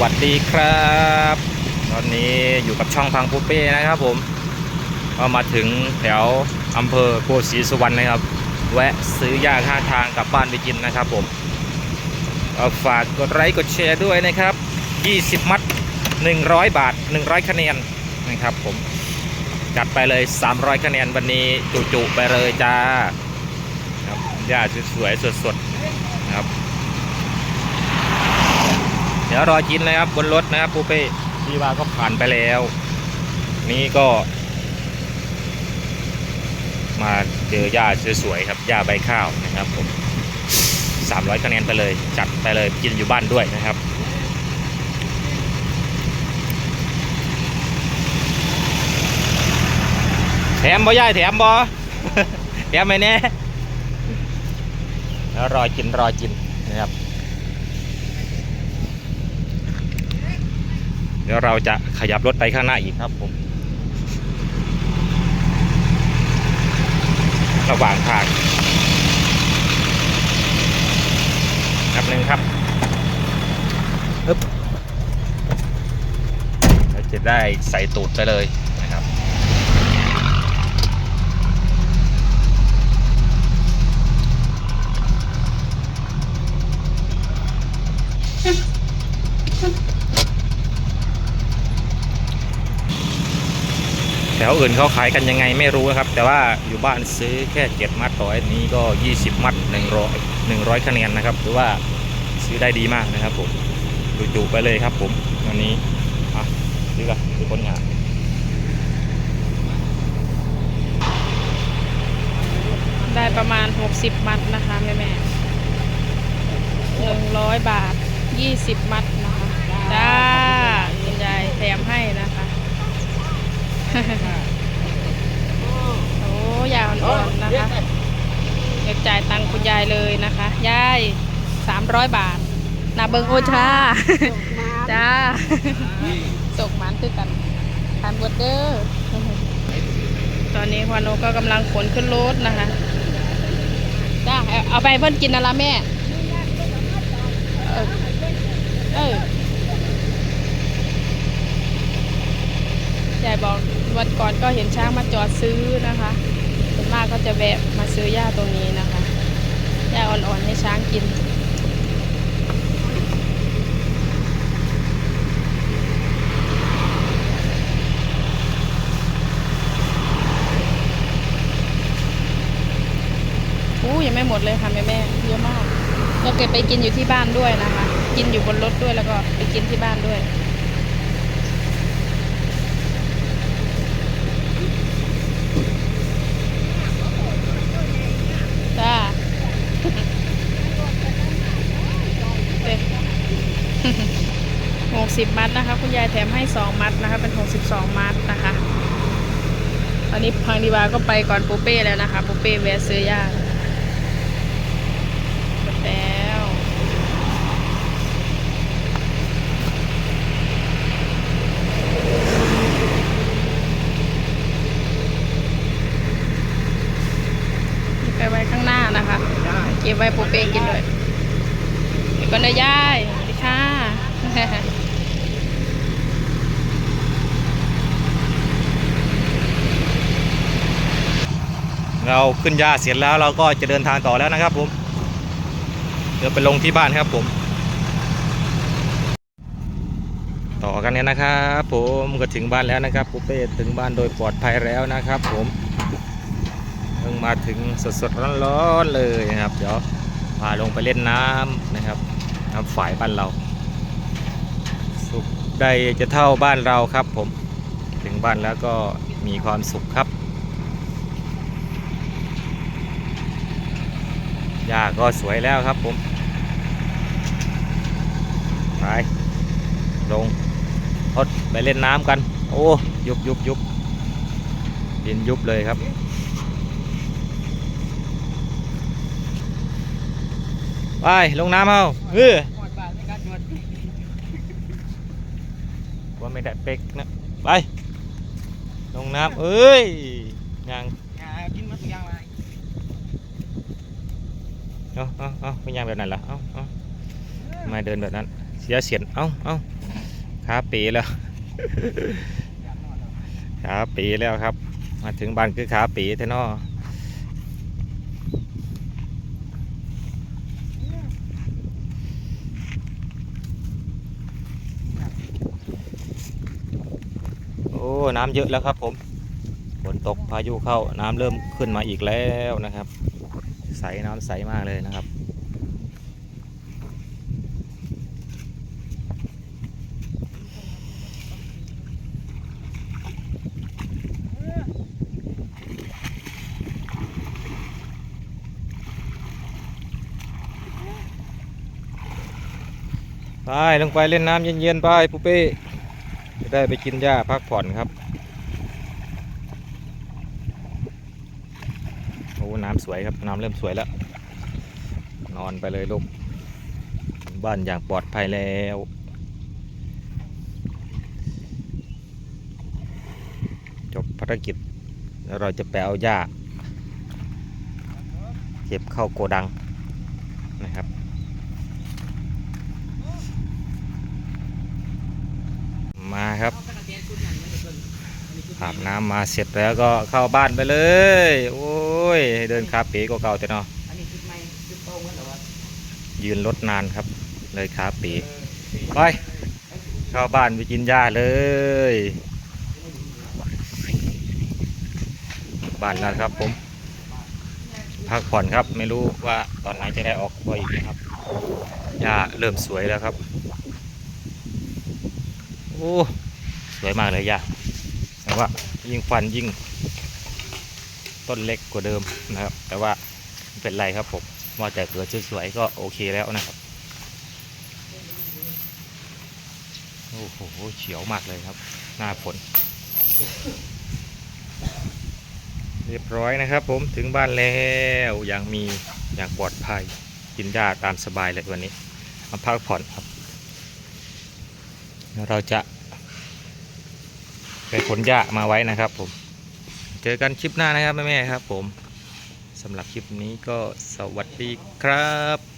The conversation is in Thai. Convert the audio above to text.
วัสดีครับ ตอนนี้อยู่กับช่องพังปูเป้นะครับผมก็มาถึงแถวอำเภอโพธิ์ศรีสุวรรณนะครับ แวะซื้อยาข้างทางกลับบ้านไปกินนะครับผมฝากกดไลค์กดแชร์ด้วยนะครับ 20 มัด 100 บาท 100 คะแนนนะครับผมจัดไปเลย 300 คะแนนวันนี้จุๆไปเลยจ้าครับยาสวยๆสดๆนะครับ เดี๋ยวรอกินนะครับบนรถนะครับปูเป้พี่ว่าก็ผ่านไปแล้ว นี่ก็ มาเจอหญ้าสวยๆครับหญ้าใบข้าวนะครับผม300คะแนนไปเลย จัดไปเลยกินอยู่บ้านด้วยนะครับแถมบ่ย่ายแถมบ่แถมไหมแน่ยแล้วรอกินรอกินนะครับ เดี๋ยวเราจะขยับรถไปข้างหน้าอีกครับผมระหว่างทางครับหนึ่งครับปึ๊บเราจะได้ใส่ตูดไปเลยนะครับ แถ วอื่นเขาขายกันยังไงไม่รู้นะครับ แต่ว่าอยู่บ้านซื้อแค่เจ็ดมัดต่ออันนี้ก็ 20 มัด100 100คะแนนนะครับหรือว่าซื้อได้ดีมากนะครับผมจุๆไปเลยครับผมวันนี้อะซื้อกันซื้อคนงานได้ประมาณ 60 มัดนะคะแม่แม่หนึ่งร้อยบาท 20 มัดนะคะจ้าคุณยายแถมให้นะคะ โอ้ยาวอ่อนๆนะคะเดี๋ยวจ่ายตังค์คุณยายเลยนะคะ ยาย300บาทนาเบิงโอชา จ้า ตกมันคือกันทานบดเดอร์ตอนนี้ควานโนก็กำลังขนขึ้นรถนะคะ จ้า เอาเอาไปเพิ่นกินนะละแม่ เออเออยายบอก วันก่อนก็เห็นช้างมาจอดซื้อนะคะส่วนมากก็จะแวะมาซื้อหญ้าตรงนี้นะคะหญ้าอ่อนๆให้ช้างกินอู้ยังไม่หมดเลยค่ะแม่แม่เยอะมากเราเก็บไปกินอยู่ที่บ้านด้วยนะคะ กินอยู่บนรถด้วยแล้วก็ไปกินที่บ้านด้วย 60 มัดนะคะ คุณยายแถมให้ 2 มัดนะคะ เป็น 62 มัดนะคะ ตอนนี้พังดีวาก็ไปก่อนปูเป้แล้วนะคะปูเป้แวะซื้อยากแล้วไปไว้ข้างหน้านะคะ เก็บไว้ปูเป้กินด้วยเดี๋ก็นนะยาย เราขึ้นยาเสร็จแล้วเราก็จะเดินทางต่อแล้วนะครับผม เดี๋ยวไปลงที่บ้านครับผม ต่อกันเนี่ยนะครับผมก็ถึงบ้านแล้วนะครับปูเป้ถึงบ้านโดยปลอดภัยแล้วนะครับผมเพิ่งมาถึงสดๆร้อนๆเลยนะครับ เดี๋ยวพาลงไปเล่นน้ำนะครับน้ำฝายบ้านเรา สุขใดจะเท่าบ้านเราครับผม ถึงบ้านแล้วก็มีความสุขครับ หญ้าก็สวยแล้วครับผมไปลงรถไปเล่นน้ำกัน โอ้ยุบยุบยุบดินยุบเลยครับไปลงน้ำเอาเออว่าไม่ได้เป๊กนะ ไป ลงน้ำเอ้ยยัง กินมาตัวอย่างไร เอาเอาเอาเป็นยังแบบนั้นล่ะเอาเอาทำไมเดินแบบนั้น เสียเสียนเอาเอาขาเปีแล้วขาปีแล้วครับ มาถึงบ้านคือขาปีเทนอโอ้น้ำเยอะแล้วครับผมฝนตกพายุเข้าน้ำเริ่มขึ้นมาอีกแล้วนะครับ ใสน้ำใสมากเลยนะครับ ไป ลงไปเล่นน้ำเย็นๆ ไป ปุ๊เป้ จะได้ไปกินหญ้าพักผ่อนครับ โอ้ น้ำสวยครับ น้ำเริ่มสวยแล้ว นอนไปเลยลูก บ้านอย่างปลอดภัยแล้วจบภารกิจแล้วเราจะไปเอาหญ้าเก็บเข้าโกดังนะครับมาครับอาบน้ำมาเสร็จแล้วก็เข้าบ้านไปเลย โอ้ ย เดินคาเป๋ก็เก่าแต่เนาะอันนี้ชุดใหม่ชุดโตเหมือนเหรอวะยืนรถนานครับ เลยคาเป๋ไปเข้าบ้านไปกินหญ้าเลย บ้านแล้วครับผม พักผ่อนครับไม่รู้ว่าตอนไหนจะได้ออกไปอีกนะครับหญ้าเริ่มสวยแล้วครับโอ้สวยมากเลยหญ้าแต่ว่ายิ่งฟันยิ่ง ต้นเล็กกว่าเดิมนะครับ แต่ว่าไม่เป็นไรครับผมว่าแต่เกิดสวยๆก็โอเคแล้วนะครับโอ้โหเฉียวมากเลยครับ หน้าฝนเรียบร้อยนะครับ ผมถึงบ้านแล้วอย่างมีอย่างปลอดภัยกินหญ้าตามสบายเลยวันนี้มาพักผ่อนครับ เราจะไปขนหญ้ามาไว้นะครับผม อกันคลิปหน้านะครับแม่ๆครับผมสำหรับคลิปนี้ก็สวัสดีครับ